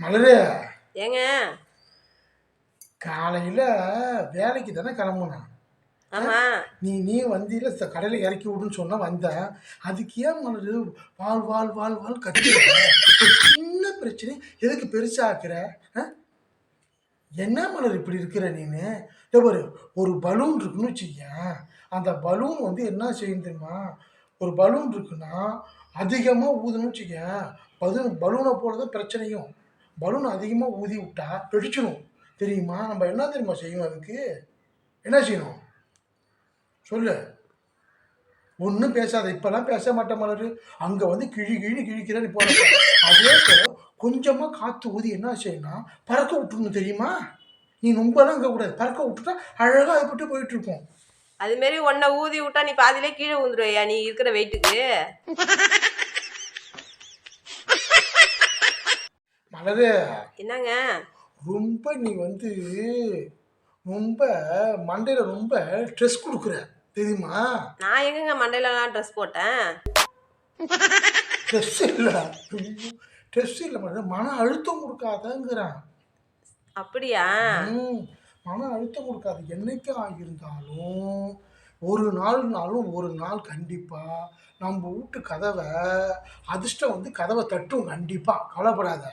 மலரு. ஏங்க. காலையில் வேலைக்கு தானே கிளம்புனேன் ஆமா. நீ நீ வந்தியில் கடையில் இறக்கி விடுன்னு சொன்னா வந்தேன் அதுக்கு ஏன் மலரு? வாழ் வாழ் வாழ் வாழ் கத்தி சின்ன பிரச்சனை. எதுக்கு பெருசாக்குற? என்ன மலர் இப்படி இருக்கிற நீனு? பாரு ஒரு பலூன் இருக்குன்னு வச்சுக்கேன் அந்த பலூன் வந்து என்ன செய்யும் தெரியுமா? ஒரு பலூன் இருக்குன்னா அதிகமாக ஊதணும்னு வச்சுக்கேன் பலூன் பலூனை போல தான் பிரச்சனையும். பலூன் அதிகமாக ஊதி விட்டா வெடிச்சிடும் தெரியுமா? நம்ம என்ன தெரியுமா செய்யணும் அதுக்கு? என்ன செய்யணும்? சொல்லு. ஒன்றும் பேசாத. இப்போல்லாம் பேச மாட்டேன் மலர். அங்கே வந்து கிழி கிழி கிழிக்கிற நீ அதே போல கொஞ்சமாக காற்று ஊதி என்ன செய்யணும் பறக்க விட்டுருணும் தெரியுமா? நீ ரொம்பலாம் இங்கே கூடாது பறக்க விட்டுட்டா அழகாக அது பட்டு போயிட்டு இருப்போம் அதுமாரி உன்னை ஊதி விட்டா நீ பாதியிலே கீழே விழுந்துருவையா? நீ இருக்கிற வெயிட்டுக்கு மலரு என்னங்க? ரொம்ப நீ வந்து ரொம்ப மண்டையில் ரொம்ப ஸ்ட்ரெஸ் கொடுக்குற தெரியுமா? நான் எங்கங்க மண்டையிலலாம் ட்ரெஸ் போட்டேன்? ஸ்ட்ரெஸ் இல்லை. ஸ்ட்ரெஸ் இல்லை மலரு மன அழுத்தம் கொடுக்காதங்கிறான். அப்படியா? ம், மன அழுத்தம் கொடுக்காது. என்னைக்கா இருந்தாலும் ஒரு நாள்னாலும் ஒரு நாள் கண்டிப்பாக நம்ம வீட்டு கதவை அதிர்ஷ்டம் வந்து கதவை தட்டும் கண்டிப்பாக கவலைப்படாத.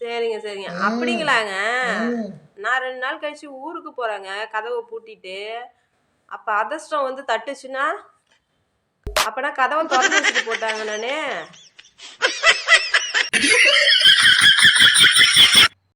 சரிங்க சரிங்க. அப்படிங்களாங்க. நான் ரெண்டு நாள் கழிச்சு ஊருக்கு போறேங்க. கதவை பூட்டிட்டு அப்ப அதிர்ஷ்டம் வந்து தட்டுச்சுன்னா அப்பனா கதவை திறந்து வச்சுட்டு போட்டாங்க நானு.